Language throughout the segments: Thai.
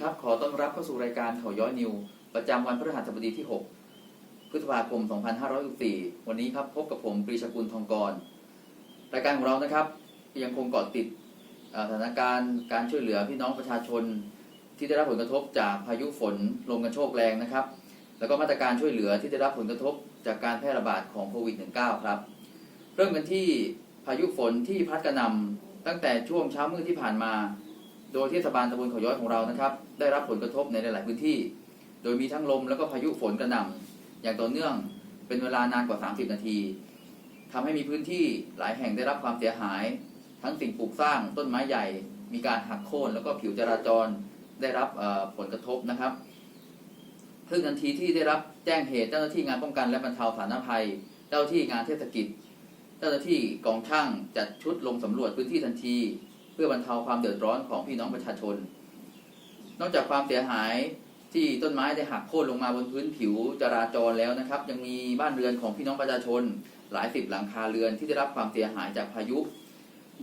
ครับ ขอต้อนรับเข้าสู่รายการเขาย้อยนิว ประจำวันพฤหัสบดีที่ 6 พฤษภาคม 2564 วันนี้ครับพบกับผมปรีชกุลทองกร รายการของเรานะครับ ยังคงเกาะติดสถานการณ์การช่วยเหลือพี่น้องประชาชน ที่ได้รับผลกระทบจากพายุฝนลมกันโชกแรงนะครับ แล้วก็มาตรการช่วยเหลือที่ได้รับผลกระทบจากการแพร่ระบาดของโควิด -19 ครับ เริ่มกันที่พายุฝนที่พัดกระหน่ำตั้งแต่ช่วงเช้ามืดที่ผ่านมา โดยเทศบาลตำบลเขาย้อยของเรานะครับ ได้รับผลกระทบในหลาย ๆ พื้นที่ โดยมีทั้งลมแล้วก็พายุฝนกระหน่ำอย่างต่อเนื่องเป็นเวลานานกว่า 30 นาทีทำให้มีพื้นที่หลายแห่งได้รับความเสียหาย ทั้งสิ่งปลูกสร้างต้นไม้ใหญ่ มีการหักโค่นแล้วก็ผิวจราจรได้รับผลกระทบนะครับซึ่งทันทีที่ได้รับแจ้งเหตุเจ้าหน้าที่งานป้องกันและบรรเทาสาธารณภัย เจ้าหน้าที่งานเทศกิจ เจ้าหน้าที่กองช่างจัดชุดลงสำรวจพื้นที่ทันที พื่อบรรเทาความเดือดร้อนของพี่น้องประชาชน นอกจากความเสียหายที่ต้นไม้ได้หักโค่นลงมาบนพื้นผิวจราจรแล้วนะครับ ยังมีบ้านเรือนของพี่น้องประชาชน หลายสิบหลังคาเรือนที่ได้รับความเสียหายจากพายุ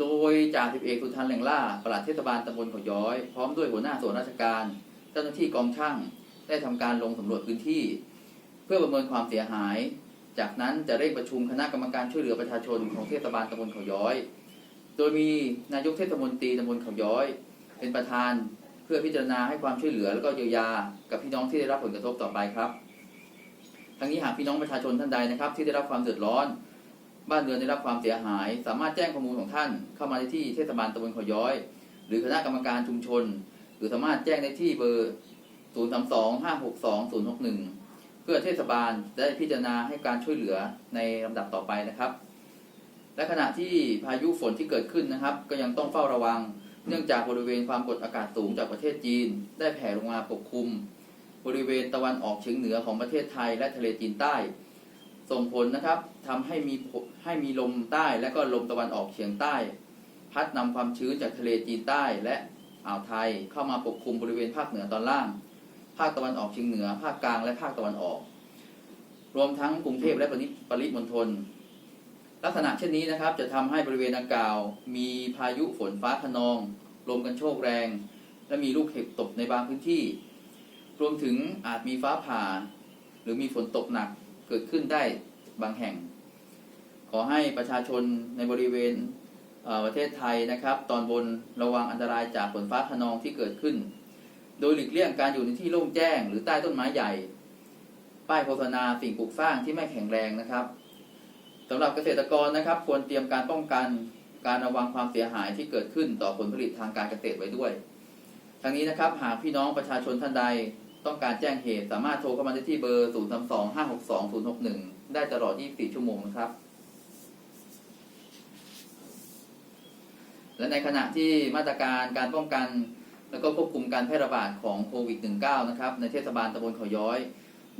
โดยจ่าสิบเอกสุทันแหล่งล่าปลัดเทศบาลตำบลขาย้อย พร้อมด้วยหัวหน้าส่วนราชการ เจ้าหน้าที่กองช่างได้ทำการลงสำรวจพื้นที่ เพื่อประเมินความเสียหาย จากนั้นจะเร่งประชุมคณะกรรมการช่วยเหลือประชาชนของเทศบาลตำบลขาย้อย โดยมีนายกเทศมนตรีตำบลเขาย้อย เป็นประธานเพื่อพิจารณาให้ความช่วยเหลือแล้วก็เยียวยากับพี่น้องที่ได้รับผลกระทบต่อไปครับทั้งนี้หากพี่น้องประชาชนท่านใดนะครับ ที่ได้รับความเดือดร้อน บ้านเรือนได้รับความเสียหาย สามารถแจ้งข้อมูลของท่าน เข้ามาได้ที่เทศบาลตำบลเขาย้อย หรือคณะกรรมการชุมชน หรือสามารถแจ้งได้ที่เบอร์ 0 3 2 5 6 2 0 6 1 เพื่อเทศบาลได้พิจารณาให้การช่วยเหลือในลำดับต่อไปนะครับ และขณะที่พายุฝนที่เกิดขึ้นนะครับ ก็ยังต้องเฝ้าระวัง เนื่องจากบริเวณความกดอากาศสูงจากประเทศจีน ได้แผ่ลงมาปกคลุม บริเวณตะวันออกเฉียงเหนือของประเทศไทยและทะเลจีนใต้ ส่งผลนะครับทำให้มีให้มีลมใต้และก็ลมตะวันออกเฉียงใต้ พัดนำความชื้นจากทะเลจีนใต้และอ่าวไทยเข้ามาปกคลุมบริเวณภาคเหนือตอนล่าง ภาคตะวันออกเฉียงเหนือ ภาคกลางและภาคตะวันออก รวมทั้งกรุงเทพและปริปริมณฑล ลักษณะเช่นนี้นะครับ จะทำให้บริเวณดังกล่าว มีพายุฝนฟ้าคะนอง ลมกันโชกแรง และมีลูกเห็บตกในบางพื้นที่ รวมถึงอาจมีฟ้าผ่า หรือมีฝนตกหนักเกิดขึ้นได้บางแห่ง ขอให้ประชาชนในบริเวณเประเทศไทยนะครับ ตอนบนระวังอันตรายจากฝนฟ้าคะนองที่เกิดขึ้น โดยหลีกเลี่ยงการอยู่ในที่โล่งแจ้ง หรือใต้ต้นไม้ใหญ่ ป้ายโฆษณาสิ่งปลูกสร้างที่ไม่แข็งแรงนะครับ สำหรับเกษตรกรนะครับ ควรเตรียมการป้องกันการระวังความเสียหายที่เกิดขึ้นต่อผลผลิตทางการเกษตรไว้ด้วยทั้งนี้นะครับหากพี่น้องประชาชนท่านใดต้องการแจ้งเหตุสามารถโทรเข้ามาได้ที่เบอร์ 0 3 2 5 6 2 0 6 1 ได้ตลอด 24 ชั่วโมงนะครับ และในขณะที่มาตรการการป้องกัน แล้วก็ควบคุมการแพร่ระบาดของโควิด -19 นะครับในเทศบาลตำบลเขาย้อย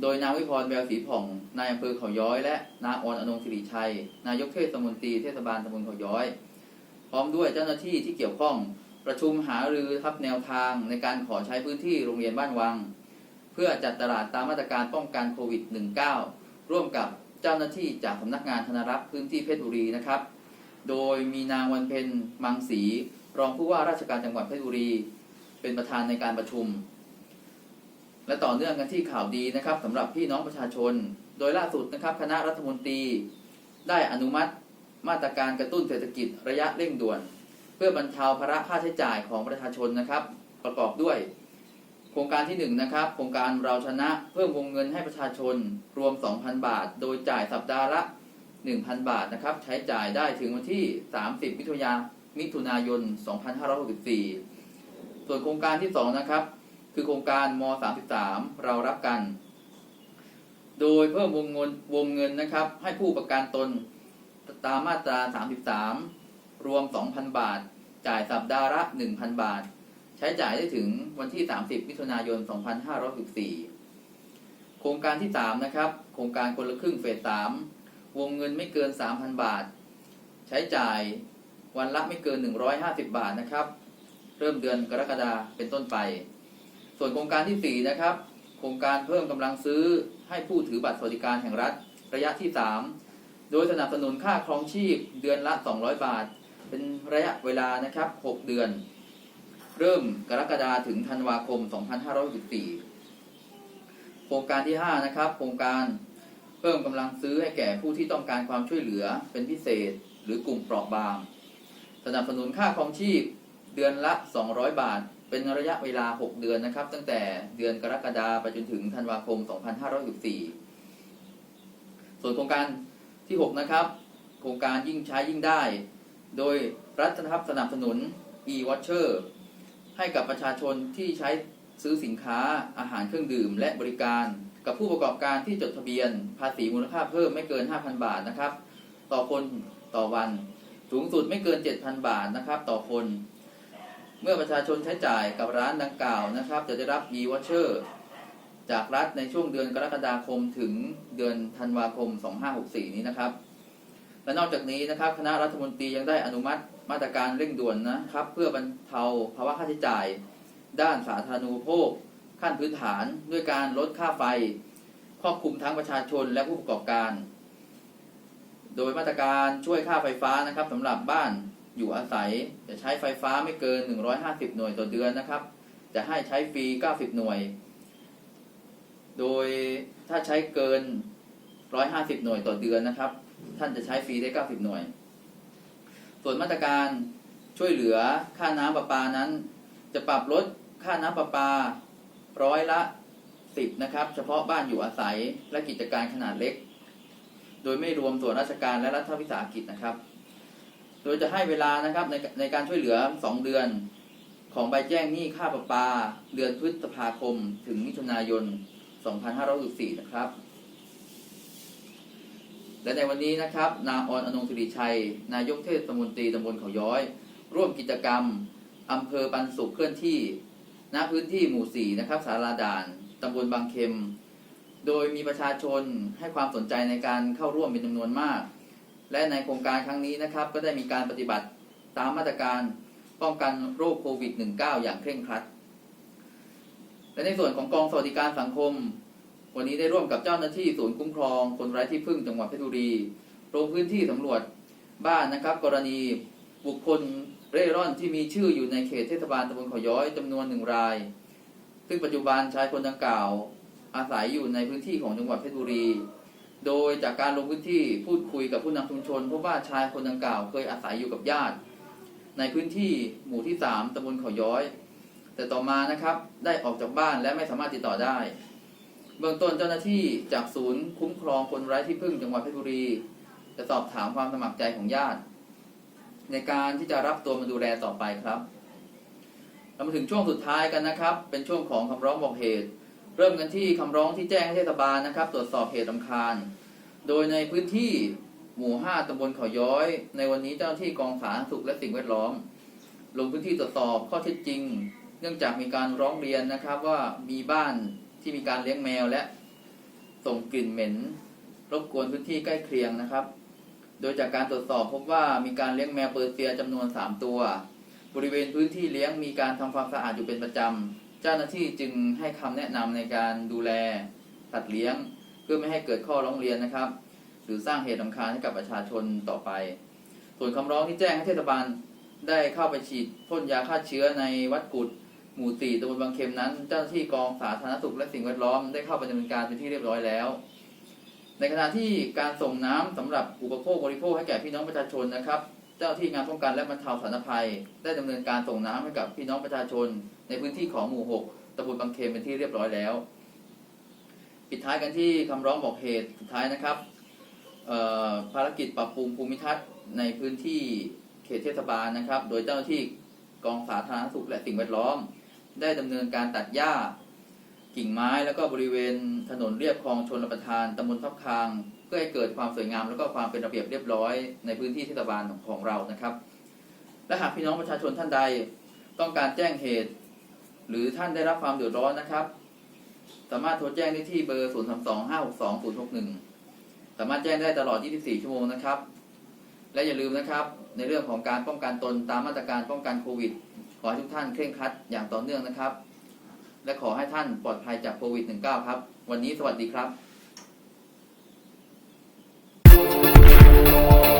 โดยนางวิพรแววศรีผ่อง นายอำเภอเขาย้อย และนางออนอนงศิริชัย นายกเทศมนตรีเทศบาลตำบลเขาย้อย พร้อมด้วยเจ้าหน้าที่ที่เกี่ยวข้องประชุมหารือทับแนวทางในการขอใช้พื้นที่โรงเรียนบ้านวัง เพื่อจัดตลาดตามมาตรการป้องกันโควิด -19 ร่วมกับเจ้าหน้าที่จากสำนักงานธนรักษ์พื้นที่เพชรบุรีนะครับ โดยมีนางวันเพ็ญมังสีรองผู้ว่าราชการจังหวัดเพชรบุรี เป็นประธานในการประชุม และต่อเนื่องกันที่ข่าวดีนะครับสำหรับพี่น้องประชาชน โดยล่าสุดนะครับคณะรัฐมนตรี ได้อนุมัติมาตรการกระตุ้นเศรษฐกิจระยะเร่งด่วน เพื่อบรรเทาภาระค่าใช้จ่ายของประชาชนนะครับ ประกอบด้วย โครงการที่1นะครับโครงการเราชนะเพิ่มวงเงินให้ประชาชนรวม 2,000 บาท โดยจ่ายสัปดาห์ละ 1,000 บาทนะครับใช้จ่ายได้ถึงวันที่ 30 มิถุนายนมิถุนายน2564 ส่วนโครงการที่2นะครับ คือโครงการม 33 เรารักกัน โดยเพิ่มวงเงินวงเงินนะครับ ให้ผู้ประกันตนตามมาตรา 33 รวม 2,000 บาท จ่ายสัปดาห์ละ1,000 บาท ใช้จ่ายได้ถึงวันที่ 30 มิถุนายน 2564 โครงการที่ 3 นะครับ โครงการคนละครึ่งเฟส 3 วงเงินไม่เกิน 3,000 บาท ใช้จ่ายวันละไม่เกิน 150 บาทนะครับ เริ่มเดือนกรกฎาเป็นต้นไป ส่วนโครงการที่ 4 นะครับ โครงการเพิ่มกำลังซื้อให้ผู้ถือบัตรสวัสดิการแห่งรัฐระยะที่ 3 โดยสนับสนุนค่าครองชีพเดือนละ 200 บาท เป็นระยะเวลานะครับ 6 เดือน เริ่มกรกฎาถึงธันวาคม 2564 โครงการที่ 5 นะครับ โครงการเพิ่มกำลังซื้อให้แก่ผู้ที่ต้องการความช่วยเหลือเป็นพิเศษ หรือกลุ่มเปราะบาง สนับสนุนค่าครองชีพเดือนละ 200 บาท เป็นระยะเวลา 6 เดือนนะครับ ตั้งแต่เดือนกรกฎาไปจนถึงธันวาคม 2564ส่วนโครงการที่ 6 นะครับ โครงการยิ่งใช้ยิ่งได้ โดยรัฐนะครับสนับสนุน e-watcher ให้กับประชาชนที่ใช้ซื้อสินค้าอาหารเครื่องดื่ม และบริการ กับผู้ประกอบการที่จดทะเบียน ภาษีมูลค่าเพิ่มไม่เกิน 5,000 บาทนะครับ ต่อคนต่อวัน สูงสุดไม่เกิน 7,000 บาทนะครับ ต่อคน เมื่อประชาชนใช้จ่ายกับร้านดังกล่าวนะครับ จะได้รับ e-watcher จากรัฐในช่วงเดือนกรกฎาคมถึงเดือนธันวาคม 2564 นี้นะครับ และนอกจากนี้นะครับ คณะรัฐมนตรียังได้อนุมัติมาตรการเร่งด่วนนะครับ เพื่อบรรเทาภาวะค่าใช้จ่าย ด้านสาธารณูปโภค ขั้นพื้นฐานด้วยการลดค่าไฟ ครอบคลุมทั้งประชาชนและผู้ประกอบการ โดยมาตรการช่วยค่าไฟฟ้านะครับสำหรับบ้าน อยู่อาศัย จะใช้ไฟฟ้าไม่เกิน 150 หน่วยต่อเดือนนะครับ จะให้ใช้ฟรี 90 หน่วย โดยถ้าใช้เกิน 150 หน่วยต่อเดือนนะครับ ท่านจะใช้ฟรีได้ 90 หน่วย ส่วนมาตรการช่วยเหลือค่าน้ำประปานั้น จะปรับลดค่าน้ำประปาร้อยละ 10 นะครับ เฉพาะบ้านอยู่อาศัยและกิจการขนาดเล็ก โดยไม่รวมส่วนราชการและรัฐวิสาหกิจนะครับ ดยจะให้เวลานะครับในในการช่วยเหลือ 2 เดือนของใบแจ้งหนี้ค่าประปา เดือนพฤษภาคม ถึงมิถุนายน 2564นะครับ และในวันนี้นะครับนางออนอนงศิริชัย นายกเทศมนตรีตำบลเขาย้อย ร่วมกิจกรรมอำเภอปันสุขเคลื่อนที่ณพื้นที่หมู่ 4 นะครับสาราด่านตำบลบางเข็ม โดยมีประชาชนให้ความสนใจในการเข้าร่วมเป็นจำนวนมาก และในโครงการครั้งนี้นะครับ ก็ได้มีการปฏิบัติตามมาตรการป้องกันโรคโควิด -19 อย่างเคร่งครัด และในส่วนของกองสวัสดิการสังคม วันนี้ได้ร่วมกับเจ้าหน้าที่ศูนย์คุ้มครอง คนไร้ที่พึ่งจังหวัดเพชรบุรีลงพื้นที่สำรวจบ้านนะครับ กรณีบุคคลเร่ร่อนที่มีชื่ออยู่ในเขตเทศบาลตำบลขาย้อยจำนวนหนึ่งราย ซึ่งปัจจุบันชายคนดังกล่าว อาศัยอยู่ในพื้นที่ของจังหวัดเพชรบุรี โดยจากการลงพื้นที่พูดคุยกับผู้นำชุมชนพบว่าชายคนดังกล่าวเคยอาศัยอยู่กับญาติ ในพื้นที่หมู่ที่ 3ตำบลเขาย้อย แต่ต่อมานะครับได้ออกจากบ้านและไม่สามารถติดต่อได้ เบื้องต้นเจ้าหน้าที่จากศูนย์คุ้มครองคนไร้ที่พึ่งจังหวัดเพชรบุรีจะสอบถามความสมัครใจของญาติ ในการที่จะรับตัวมาดูแลต่อไปครับเรามาถึงช่วงสุดท้ายกันนะครับ เป็นช่วงของคำร้องบอกเหตุ เริ่มกันที่คำร้องที่แจ้งให้เทศบาลนะครับ ตรวจสอบเหตุรำคาญ โดยในพื้นที่หมู่ 5ตำบลเขาย้อย ในวันนี้เจ้าหน้าที่กองสาธารณสุขและสิ่งแวดล้อม ลงพื้นที่ตรวจสอบข้อเท็จจริง เนื่องจากมีการร้องเรียนนะครับว่ามีบ้านที่มีการเลี้ยงแมวและ ส่งกลิ่นเหม็น รบกวนพื้นที่ใกล้เคียงนะครับ โดยจากการตรวจสอบพบว่ามีการเลี้ยงแมวเปอร์เซียจำนวน 3 ตัว บริเวณพื้นที่เลี้ยงมีการทำความสะอาดอยู่เป็นประจำ เจ้าหน้าที่จึงให้คำแนะนำในการดูแลสัตว์เลี้ยง เพื่อไม่ให้เกิดข้อร้องเรียนนะครับ หรือสร้างเหตุรำคาญให้กับประชาชนต่อไป ส่วนคำร้องที่แจ้งให้เทศบาลได้เข้าไปฉีดพ่นยาฆ่าเชื้อในวัดกุดหมู่สี่ตำบลบางเข็มนั้น เจ้าหน้าที่กองสาธารณสุขและสิ่งแวดล้อมได้เข้าไปดำเนินการเป็นที่เรียบร้อยแล้ว ในขณะที่การส่งน้ำสำหรับอุปโภคบริโภคให้แก่พี่น้องประชาชนนะครับ เจ้าที่งานป้องกันและบรรเทาสาธารณภัย ได้ดำเนินการส่งน้ำให้กับพี่น้องประชาชน ในพื้นที่ของหมู่ 6ตำบลบางเขมเป็นที่เรียบร้อยแล้ว ปิดท้ายกันที่คำร้องบอกเหตุสุดท้ายนะครับภารกิจปรับปรุงภูมิทัศน์ในพื้นที่เขตเทศบาลนะครับ โดยเจ้าหน้าที่กองสาธารณสุขและสิ่งแวดล้อม ได้ดำเนินการตัดหญ้ากิ่งไม้แล้วก็บริเวณถนนเรียบคลองชนประทานตำบลทับคาง เพื่อให้เกิดความสวยงามแล้วก็ความเป็นระเบียบเรียบร้อยในพื้นที่เทศบาลของเรานะครับ และหากพี่น้องประชาชนท่านใดต้องการแจ้งเหตุ หรือท่านได้รับความเดือดร้อนนะครับ สามารถโทรแจ้งได้ที่เบอร์ 0 3 2 5 6 2 0 6 1 สามารถแจ้งได้ตลอด 24 ชั่วโมงนะครับ และอย่าลืมนะครับ ในเรื่องของการป้องกันตนตามมาตรการป้องกันโควิด ขอให้ทุกท่านเคร่งครัดอย่างต่อเนื่องนะครับ และขอให้ท่านปลอดภัยจากโควิด -19 ครับ วันนี้สวัสดีครับ Bye.